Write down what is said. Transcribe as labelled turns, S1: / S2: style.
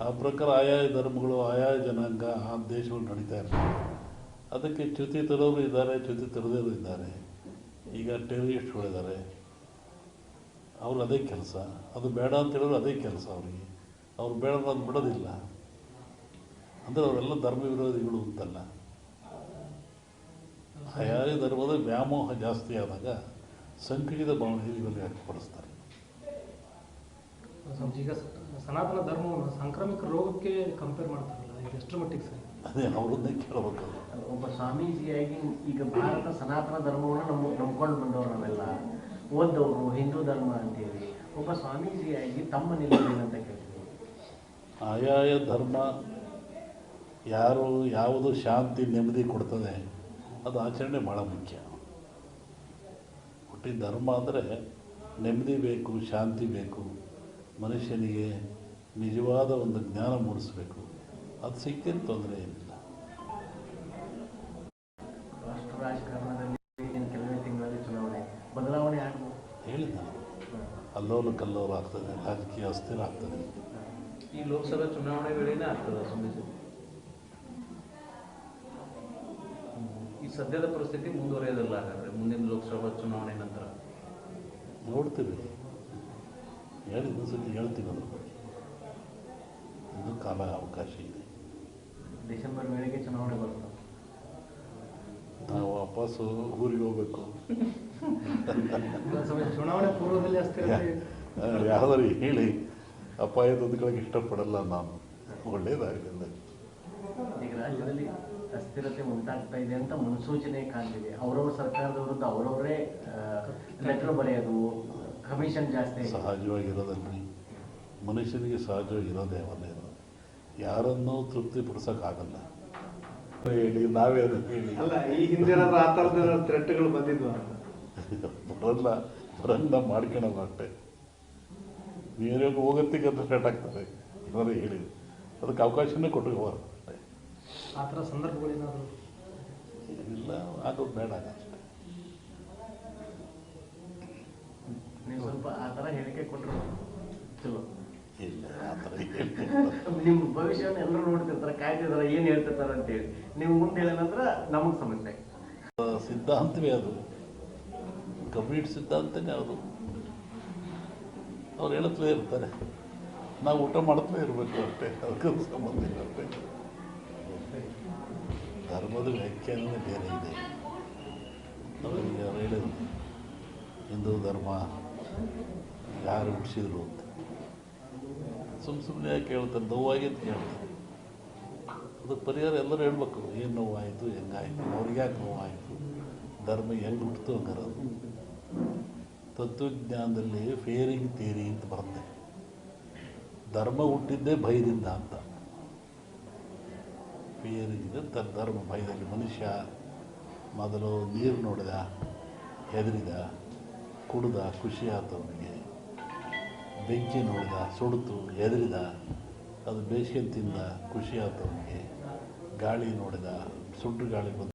S1: ಆ ಪ್ರಕಾರ ಆಯಾ ಧರ್ಮಗಳು ಆಯಾ ಜನಾಂಗ ಆ ದೇಶಗಳು ನಡೀತಾ ಇರ್ತವೆ ಅದಕ್ಕೆ ಚ್ಯುತಿ ತರೋರು ಇದ್ದಾರೆ ಚ್ಯುತಿ ತರದೇರು ಇದ್ದಾರೆ. ಈಗ ಟೆರರಿಸ್ಟ್ಗಳಿದ್ದಾರೆ ಅವ್ರು ಅದೇ ಕೆಲಸ. ಅದು ಬೇಡ ಅಂತ ಹೇಳಿದ್ರು ಅದೇ ಕೆಲಸ ಅವರಿಗೆ. ಅವ್ರು ಬೇಡ ಅಂತ ಬಿಡೋದಿಲ್ಲ. ಅಂದರೆ ಅವರೆಲ್ಲ ಧರ್ಮ ವಿರೋಧಿಗಳು ಅಂತಲ್ಲ. ಆಯಾ ಧರ್ಮದ ವ್ಯಾಮೋಹ ಜಾಸ್ತಿ ಆದಾಗ ಸಂಕುಚಿತ ಭಾವನೆ ಇವರಿಗೆ ವ್ಯಕ್ತಪಡಿಸ್ತಾರೆ.
S2: ಸ್ವಾಮೀಜಿ, ಈಗ ಸನಾತನ ಧರ್ಮವನ್ನು ಸಾಂಕ್ರಾಮಿಕ ರೋಗಕ್ಕೆ ಕಂಪೇರ್ ಮಾಡ್ತಾರಲ್ಲ ಇದು ಎಷ್ಟರ ಮಟ್ಟಿಗೆ ಸರಿ?
S1: ಅದೇ ಅವರನ್ನೇ ಕೇಳಬೇಕು.
S3: ಒಬ್ಬ ಸ್ವಾಮೀಜಿಯಾಗಿ ಈಗ ಭಾರತ ಸನಾತನ ಧರ್ಮವನ್ನು ನಮ್ಮ ನಂಬ್ಕೊಂಡು ಬಂದವರು ನಾವೆಲ್ಲ ಓದ್ದವರು ಹಿಂದೂ ಧರ್ಮ ಅಂತೇಳಿ. ಒಬ್ಬ ಸ್ವಾಮೀಜಿಯಾಗಿ ತಮ್ಮ ನಿಲುವು ಅಂತ ಕೇಳ್ತೀವಿ?
S1: ಆಯಾಯ ಧರ್ಮ ಯಾರು ಯಾವುದು ಶಾಂತಿ ನೆಮ್ಮದಿ ಕೊಡ್ತದೆ ಅದು ಆಚರಣೆ ಭಾಳ ಮುಖ್ಯ. ಹುಟ್ಟಿ ಧರ್ಮ ಅಂದರೆ ನೆಮ್ಮದಿ ಬೇಕು ಶಾಂತಿ ಬೇಕು. ಮನುಷ್ಯನಿಗೆ ನಿಜವಾದ ಒಂದು ಜ್ಞಾನ ಮೂಡಿಸಬೇಕು. ಅದು ಸಿಕ್ಕಿದ ತೊಂದರೆ ಏನಿಲ್ಲ.
S3: ರಾಷ್ಟ್ರ ರಾಜಕಾರಣದಲ್ಲಿ ಕೆಲವೇ ತಿಂಗಳಲ್ಲಿ ಚುನಾವಣೆ ಬದಲಾವಣೆ
S1: ಹೇಳಿದ ಅಲ್ಲೋಲ ಕಲ್ಲೋಲ ಆಗ್ತದೆ ರಾಜಕೀಯ ಅಸ್ಥಿರ ಆಗ್ತದೆ.
S4: ಈ ಲೋಕಸಭಾ ಚುನಾವಣೆ ವೇಳೆನೇ ಆಗ್ತದೆ ಸ್ವಾಮೀಜಿ ಈ ಸದ್ಯದ ಪರಿಸ್ಥಿತಿ ಮುಂದುವರೆಯೋದಿಲ್ಲ ಹಾಗಾದ್ರೆ ಮುಂದಿನ ಲೋಕಸಭಾ ಚುನಾವಣೆ ನಂತರ.
S1: ನೋಡ್ತೀವಿ. ಹೇಳಿ ಇನ್ನೊಂದು ಸತಿ ಹೇಳ್ತೀನಿ ಅದ್ರ ಬಗ್ಗೆ ಇನ್ನೂ ಕಾಲ ಅವಕಾಶ ಇದೆ.
S3: ಡಿಸೆಂಬರ್ ವೇಳೆಗೆ ಚುನಾವಣೆ ಬರ್ತದೆ
S1: ನಾವು ವಾಪಸ್ಸು ಊರಿಗೆ ಹೋಗ್ಬೇಕು.
S2: ಚುನಾವಣೆ ಪೂರ್ವದಲ್ಲಿ ಅಷ್ಟೇ
S1: ಯಾವ್ದಾರು ಹೇಳಿ. ಅಪಾಯದೊಂದುಗಳಿಗೆ ಇಷ್ಟಪಡಲ್ಲ ನಾನು. ಒಳ್ಳೇದಾಗಲಿಲ್ಲ
S3: ಈಗ ರಾಜ್ಯದಲ್ಲಿ ಅಸ್ಥಿರತೆ ಉಂಟಾಗ್ತಾ ಇದೆ ಅಂತ ಮುನ್ಸೂಚನೆ ಕಾಣ್ತಿದೆ. ಅವರವ್ರ ಸರ್ಕಾರದ ವಿರುದ್ಧ ಅವರವರೇ ಲೆಟರ್ ಬರೆಯೋದು ಕಮಿಷನ್ ಜಾಸ್ತಿ
S1: ಸಹಜವಾಗಿರೋದಲ್ರಿ ಮನುಷ್ಯನಿಗೆ ಸಹಜವಾಗಿರೋದೇ ಒಂದೇ ಇರೋದು ಯಾರನ್ನೂ ತೃಪ್ತಿಪಡಿಸೋಕ್ಕಾಗಲ್ಲ ಹೇಳಿ ನಾವೇ ಅದನ್ನ ಹೇಳಿ?
S5: ಅಲ್ಲ ಈ ಹಿಂದಿನ ಆ ಥರದ ಥ್ರೆಟ್ಗಳು ಬಂದಿದ್ವು
S1: ಬರಲ್ಲ ಬರಲ್ಲ ಮಾಡ್ಕೊಳಲ್ಲ ಅಷ್ಟೇ ನೀವೇ ಹೋಗತ್ತಿಗೆ ಅಂತ ಥ್ರೆಟ್ ಆಗ್ತದೆ. ಏನಾದ್ರು ಹೇಳಿ. ಅದಕ್ಕೆ ಅವಕಾಶನೇ ಕೊಟ್ಟಿರ್ಬಾರ್ದು ಅಷ್ಟೇ
S2: ಆ ಥರ ಸಂದರ್ಭಗಳೇನಾದರೂ?
S1: ಇಲ್ಲ ಆಗೋದು ಬೇಡ.
S3: ನೀವು ಸ್ವಲ್ಪ ಆ ಥರ ಹೇಳಿಕೆ ಕೊಟ್ಟರು ಚಲೋ.
S1: ಇಲ್ಲ ಆ ಥರ
S3: ನಿಮ್ಮ ಭವಿಷ್ಯವನ್ನು ಎಲ್ಲರೂ ನೋಡ್ತಿರ್ತಾರೆ ಕಾಯ್ತಿರ್ತಾರೆ ಏನು ಹೇಳ್ತಿರ್ತಾರೆ ಅಂತೇಳಿ. ನೀವು ಮುಂದೆ ಹೇಳಿದ ನಂತರ ನಮಗೆ ಸಮಸ್ಯೆ
S1: ಸಿದ್ಧಾಂತವೇ ಅದು. ಕಂಪ್ಲೀಟ್ ಸಿದ್ಧಾಂತನೇ ಅದು. ಅವ್ರು ಹೇಳುತ್ತಲೇ ಇರ್ತಾರೆ. ನಾವು ಊಟ ಮಾಡ್ತಲೇ ಇರಬೇಕು ಅಷ್ಟೇ ಅದಕ್ಕೂ ಸಂಬಂಧ ಇಲ್ಲ ಅಷ್ಟೇ. ಧರ್ಮದ ವ್ಯಾಖ್ಯಾನವೇ ಬೇರೆ ಇದೆ. ಹೇಳಿದ್ರು ಹಿಂದೂ ಧರ್ಮ ಯಾರು ಹುಟ್ಟಿಸಿದ್ರು ಅಂತ? ಸುಮ್ಮ ಸುಮ್ಮನೆ ಯಾಕೆ ಹೇಳ್ತಾರೆ ನೋವಾಗಿ ಅಂತ ಕೇಳ್ತಾರೆ ಅದಕ್ಕೆ ಪರಿಹಾರ ಎಲ್ಲರೂ ಹೇಳ್ಬೇಕು. ಏನು ನೋವಾಯಿತು, ಹೆಂಗಾಯಿತು, ಅವ್ರಿಗೆ ಯಾಕೆ ನೋವಾಯಿತು? ಧರ್ಮ ಹೆಂಗೆ ಹುಟ್ಟಿತು ಹಂಗಾರದು ತತ್ವಜ್ಞಾನದಲ್ಲಿ ಫೇರಿಂಗ್ ಥಿಯರಿ ಅಂತ ಬರುತ್ತೆ. ಧರ್ಮ ಹುಟ್ಟಿದ್ದೇ ಭಯದಿಂದ ಅಂತ. ಫೇರಿಂಗ್ ತ, ಧರ್ಮ ಭಯದಲ್ಲಿ ಮನುಷ್ಯ ಮೊದಲು ನೀರು ನೋಡಿದ, ಹೆದರಿದ ಕುಡ್ದ, ಖುಷಿ ಆಯ್ತು ಅವನಿಗೆ ಬೆಂಕಿ ನೋಡಿದ ಸುಡ್ತು ಹೆದರಿದ, ಅದು ಬೇಸಿಗೆ ತಿಂದ, ಖುಷಿ ಆಯ್ತು ಅವನಿಗೆ ಗಾಳಿ ನೋಡಿದ ಸುಟ್ಟು ಗಾಳಿ ಬಂದು